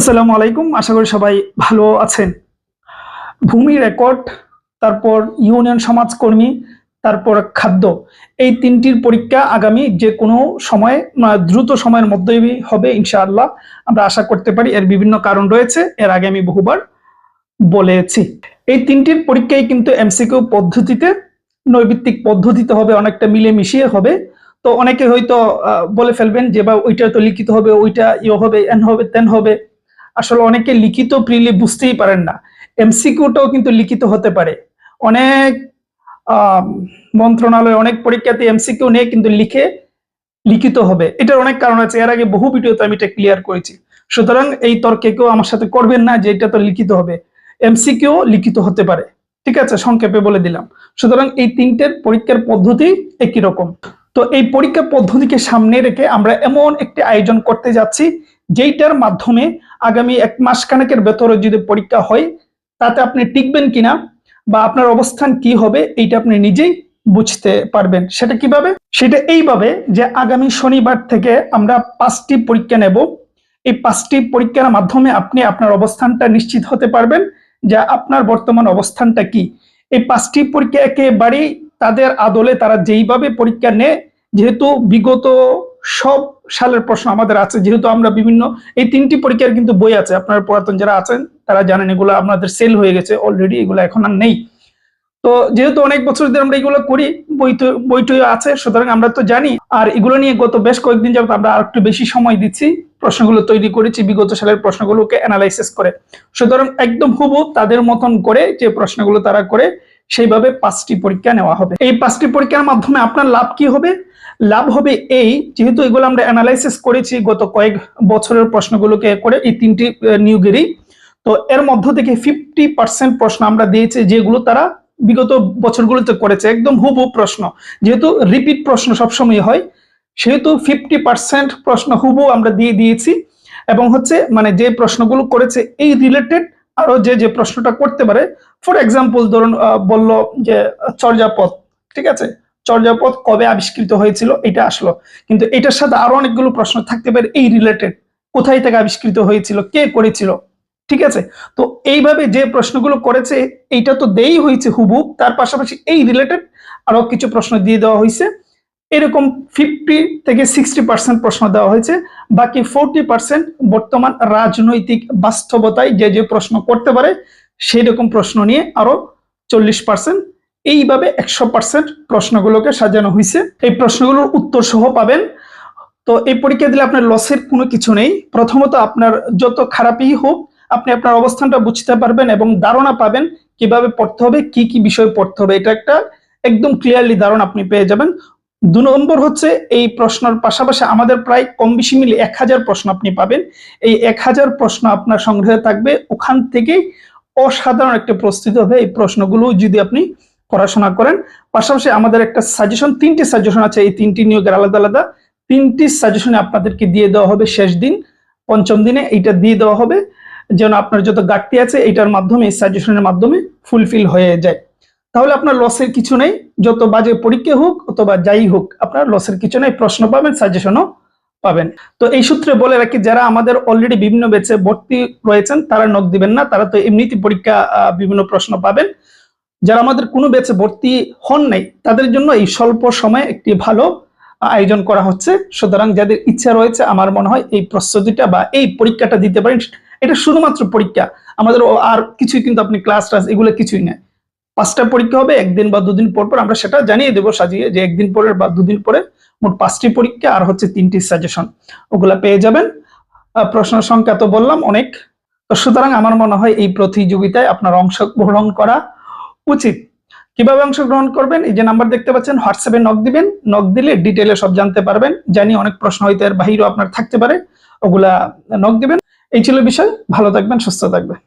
আসসালামু আলাইকুম, আশা করি সবাই ভালো আছেন। ভূমি রেকর্ড, তারপর ইউনিয়ন সমাজকর্মী, তারপর খাদ্য। এই তিনটির পরীক্ষা আগামী যে কোনো সময় দ্রুত সময়ের মধ্যেই হবে ইনশাআল্লাহ। আমরা আশা করতে পারি এর বিভিন্ন কারণ রয়েছে, এর আগে আমি বহুবার বলেছি। এই তিনটির পরীক্ষায় কিন্তু এমসিকিউ পদ্ধতিতে, নৈবিত্তিক পদ্ধতিতে হবে, অনেকটা মিলে মিশিয়ে হবে। তো অনেকে হয়তো বলে ফেলবেন যে, বা ওইটা তো লিখিত হবে, ওইটা ইয়ে হবে, এন হবে, তেন হবে। আসলে অনেকে লিখিত প্রিলি বুঝতেই পারেন না। এমসিকিউটাও কিন্তু লিখিত হতে পারে। অনেক মন্ত্রণালয় অনেক পরীক্ষাতে এমসিকিউ নিয়ে কিন্তু লিখে লিখিত হবে। এটার অনেক কারণ আছে। এর আগে বহু ভিডিওতে আমি এটা ক্লিয়ার করেছি। সুতরাং এই তর্কে কেউ আমার সাথে করবেন না যে এটা তো লিখিত হবে। এমসিকিউ লিখিত হতে পারে। ঠিক আছে? সংক্ষেপে বলে দিলাম। সুতরাং এই তিনটের পরীক্ষার পদ্ধতি একই রকম। তো এই পরীক্ষা পদ্ধতিকে সামনে রেখে আমরা এমন একটি আয়োজন করতে যাচ্ছি যেইটার মাধ্যমে আগামী এক মাস খানেকের ভেতরে যদি পরীক্ষা হয়, তাতে আপনি টিকবেন কিনা বা আপনার অবস্থান কি হবে, এইটা আপনি নিজেই বুঝতে পারবেন। সেটা কীভাবে? সেটা এইভাবে যে আগামী শনিবার থেকে আমরা পাঁচটি পরীক্ষা নেব। এই পাঁচটি পরীক্ষার মাধ্যমে আপনি আপনার অবস্থানটা নিশ্চিত হতে পারবেন যে আপনার বর্তমান অবস্থানটা কি। এই পাঁচটি পরীক্ষা একেবারেই তাদের আদলে তারা যেইভাবে পরীক্ষা নেয়, যেহেতু বিগত সব সালের প্রশ্ন আমাদের আছে। যেহেতু আমরা বিভিন্ন, এই তিনটি পরীক্ষার কিন্তু বই আছে। আপনার পুরাতন যারা আছেন, তারা জানেন এগুলো আপনাদের সেল হয়ে গেছে অলরেডি এগুলো এখন আর নেই। তো যেহেতু অনেক বছর ধরে আমরা এগুলো করি, বই তো আছে, সুতরাং আমরা তো জানি। আর এগুলো নিয়ে গত বেশ কয়েকদিন যাবত আমরা আর একটু বেশি সময় দিচ্ছি, প্রশ্নগুলো তৈরি করেছি, বিগত সালের প্রশ্নগুলোকে অ্যানালাইসিস করে। সুতরাং একদম হুবু তাদের মতন করে যে প্রশ্নগুলো তারা করে, সেইভাবে পাঁচটি পরীক্ষা নেওয়া হবে। এই পাঁচটি পরীক্ষার মাধ্যমে আপনার লাভ কি হবে? লাভ হবে এই। যেহেতু এগুলো আমরা অ্যানালাইসিস করেছি গত কয়েক বছরের প্রশ্নগুলোকে করে, এই তিনটি নিয়োগেরই। তো এর মধ্য থেকে ফিফটি পার্সেন্ট প্রশ্ন আমরা দিয়েছি, যেগুলো তারা বিগত বছরগুলোতে করেছে। একদম হুবহু প্রশ্ন। যেহেতু রিপিট প্রশ্ন সবসময় হয়, সেহেতু ফিফটি পার্সেন্ট প্রশ্ন হুবহু আমরা দিয়ে দিয়েছি। এবং হচ্ছে মানে যে প্রশ্নগুলো করেছে, এই রিলেটেড আরও যে যে প্রশ্নটা করতে পারে। ফর এক্সাম্পল ধরুন বলল যে, চর্যাপদ, ঠিক আছে? চর্যাপদ কবে আবিষ্কৃত হয়েছিল এটা আসলো। কিন্তু এটার সাথে আরও অনেকগুলো প্রশ্ন থাকতে পারে, এই রিলেটেড কোথায় থেকে আবিষ্কৃত হয়েছিল, কে করেছিল, ঠিক আছে? তো এইভাবে যে প্রশ্নগুলো করেছে, এইটা তো দেই হয়েছে হুবুব তার পাশাপাশি এই রিলেটেড আরও কিছু প্রশ্ন দিয়ে দেওয়া হয়েছে। এরকম ফিফটি থেকে সিক্সটি পার্সেন্ট প্রশ্ন দেওয়া হয়েছে, বাকি ফোরটি পার্সেন্ট বর্তমান রাজনৈতিক বাস্তবতায় যে যে প্রশ্ন করতে পারে সেই রকম প্রশ্ন নিয়ে আরও চল্লিশ পার্সেন্ট এইভাবে একশো পার্সেন্ট প্রশ্নগুলোকে সাজানো হয়েছে এই প্রশ্নগুলোর উত্তর সহ পাবেন। তো এই পরীক্ষা দিলে আপনার লসের কোনো কিছু নেই। প্রথমত আপনার যত খারাপই হোক, আপনি আপনার অবস্থানটা বুঝতে পারবেন এবং ধারণা পাবেন কীভাবে পড়তে হবে, কি কি বিষয় পড়তে হবে। এটা একটা একদম ক্লিয়ারলি ধারণা আপনি পেয়ে যাবেন। দু নম্বর হচ্ছে, এই প্রশ্নের পাশাপাশি আমাদের প্রায় কম বেশি মিলে এক হাজার প্রশ্ন আপনি পাবেন। এই এক হাজার প্রশ্ন আপনার সংগ্রহে থাকবে। ওখান থেকেই অসাধারণ একটা প্রস্তুতি হবে এই প্রশ্নগুলো যদি আপনি পড়াশোনা করেন। পাশাপাশি আমাদের একটা সাজেশন তিনটি সাজেশন আছে, এই তিনটি নিয়োগের আলাদা আলাদা। তিনটি সাজেশনে আপনাদেরকে দিয়ে দেওয়া হবে শেষ দিন, পঞ্চম দিনে। এইটা দিয়ে দেওয়া হবে, যেন আপনার যত ঘাটতি আছে, এইটার মাধ্যমে, এই সাজেশনের মাধ্যমে ফুলফিল হয়ে যায়। তাহলে আপনার লসের কিছু নেই। যত বাজে পরীক্ষা হোক, অথবা যাই হোক, আপনার লসের কিছু নেই। প্রশ্ন পাবেন সাজেশনও পাবেন। তো এই সূত্রে বলে রাখি, যারা আমাদের অলরেডি বিভিন্ন বেচে ভর্তি রয়েছেন, তারা নক দিবেন না। তারা তো এমনিতে পরীক্ষা বিভিন্ন প্রশ্ন পাবেন। যারা আমাদের কোনো বেচে ভর্তি হন নাই, তাদের জন্য এই স্বল্প সময়ে একটি ভালো আয়োজন করা হচ্ছে। সুতরাং যাদের ইচ্ছা রয়েছে, আমার মনে হয় এই প্রস্তুতিটা বা এই পরীক্ষাটা দিতে পারেন। এটা শুধুমাত্র পরীক্ষা। আমাদের আর কিছুই কিন্তু আপনি ক্লাস টাস এগুলো কিছুই নাই পাঁচটা পরীক্ষা হবে, একদিন বা দুদিন পর পর আমরা সেটা জানিয়ে দেবো, সাজিয়ে যে একদিন পরে বা দুদিন পরে মোট পাঁচটি পরীক্ষা আর হচ্ছে তিনটি সাজেশন। ওগুলা পেয়ে যাবেন। প্রশ্ন সংখ্যা তো বললাম অনেক। সুতরাং আমার মনে হয় এই প্রতিযোগিতায় আপনার অংশগ্রহণ করা উচিত। কীভাবে অংশগ্রহণ করবেন? এই যে নাম্বার দেখতে পাচ্ছেন, হোয়াটসঅ্যাপে নক দিবেন। নক দিলে ডিটেলে সব জানতে পারবেন। জানি অনেক প্রশ্ন হয়তো এর বাহিরেও আপনার থাকতে পারে। ওগুলা নক দিবেন। এই ছিল বিষয়। ভালো থাকবেন, সুস্থ থাকবেন।